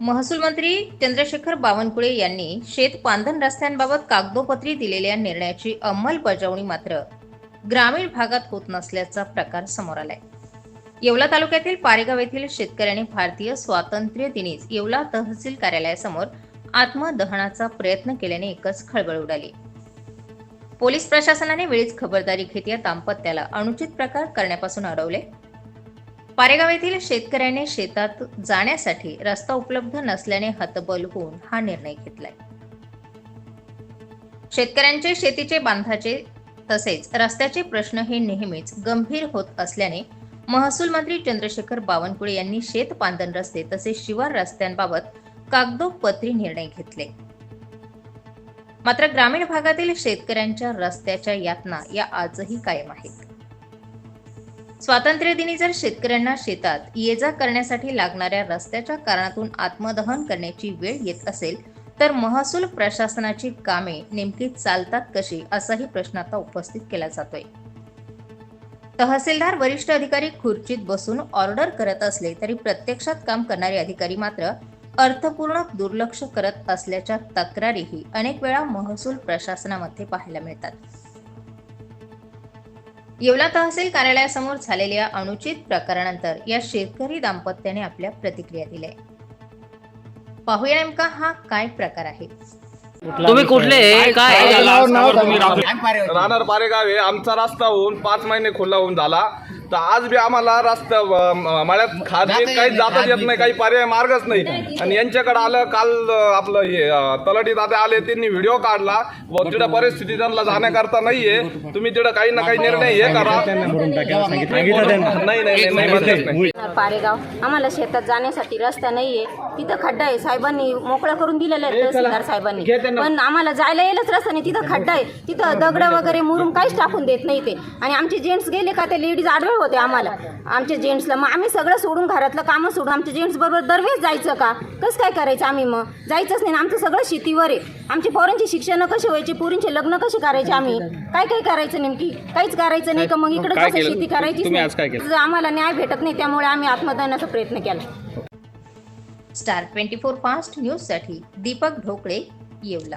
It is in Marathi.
महसूल मंत्री चंद्रशेखर बावनकुळे यांनी शेत पांधन रस्त्यांबाबत कागदोपत्री दिलेल्या निर्णयाची अंमलबजावणी मात्र ग्रामीण भागात होत नसल्याचा प्रकार समोर आलाय. येवला तालुक्यातील पारेगाव येथील शेतकऱ्यांनी भारतीय स्वातंत्र्य दिनीच येवला तहसील कार्यालयासमोर आत्मदहनाचा प्रयत्न केल्याने एकच खळबळ उडाली. पोलीस प्रशासनाने वेळीच खबरदारी घेत या दाम्पत्याला अनुचित प्रकार करण्यापासून अडवले पारेगाव येथील शेतकऱ्याने शेतात जाण्यासाठी रस्ता उपलब्ध नसल्याने हतबल होऊन हा निर्णय घेतलाय. शेतकऱ्यांचे शेतीचे बांधाचे तसेच रस्त्याचे प्रश्न हे नेहमीच गंभीर होत असल्याने महसूल मंत्री चंद्रशेखर बावनकुळे यांनी शेत पांदन रस्ते तसेच शिवार रस्त्यांबाबत कागदोपत्री निर्णय घेतले. मात्र ग्रामीण भागातील शेतकऱ्यांच्या रस्त्याच्या यातना या आजही कायम आहेत. स्वातंत्र्य दिनी जर शेतकऱ्यांना शेतात ये जा करण्यासाठी लागणाऱ्या रस्त्याच्या कारणातून आत्मदहन करण्याची वेळ येत असेल तर महसूल प्रशासनाची कामे नेमकी चालतात कशी असाही प्रश्न आता उपस्थित केला जातोय. तहसीलदार वरिष्ठ अधिकारी खुर्चीत बसून ऑर्डर करत असले तरी प्रत्यक्षात काम करणारे अधिकारी मात्र अर्थपूर्ण दुर्लक्ष करत असल्याच्या तक्रारीही अनेक वेळा महसूल प्रशासनामध्ये पाहायला मिळतात. येवला तहसील कार्यालयासमोर झालेल्या अनुचित प्रकारानंतर या शेतकरी दाम्पत्याने आपल्या प्रतिक्रिया दिल्या. पाहूया नेमका हा काय प्रकार आहे. तुम्ही कुठले? काय राहणार पारेगाव आहे. आमचा रस्ता होऊन पाच महिने खुला होऊन झाला. तर आज बी आम्हाला रस्ता मळ्यात बीत काही जाताच येत नाही काही पर्याय मार्गच नाही. आणि यांच्याकडे आलं काल आपलं हे तलाठी दादा आले त्यांनी व्हिडिओ काढला व तिथं परिस्थिती त्यांना जाण्याकरता नाहीये. तुम्ही तिथं काही ना काही निर्णय हे करा. नाही नाही नाही नाही म्हणतेच नाही. पारेगाव आम्हाला शेतात जाण्यासाठी रस्ता नाहीये. तिथं खड्डा आहे साहेबांनी मोकळा करून दिलेला आहे तहसीलदार साहेबांनी. पण आम्हाला जायला येईलच रस्ता नाही तिथं खड्डा आहे. तिथं दगड वगैरे मुरुम काहीच टाकून देत नाही ते. आणि आमचे जेंट्स गेले का ते लेडीज आडवे होते आम्हाला. आमच्या जेंट्सला मग आम्ही सगळं सोडून घरातलं कामं सोडून आमच्या जेंट्स बरोबर दरवेळेस जायचं का? कसं काय करायचं आम्ही मग? जायचंच नाही ना. आमचं सगळं शेतीवर आहे. आमची पोरांची शिक्षण कशी व्हायची? पोरींचे लग्न कसे करायचे आम्ही? काय काय करायचं नेमकी? काहीच करायचं नाही का मग? इकडे काय कसं केलं? शेती करायची तुम्ही आज काय केलं? आम्हाला न्याय भेटत नाही त्यामुळे आम्ही आत्मदहनाचा प्रयत्न केला. स्टार ट्वेंटी फोर फास्ट न्यूजसाठी दीपक ढोकळे येवला.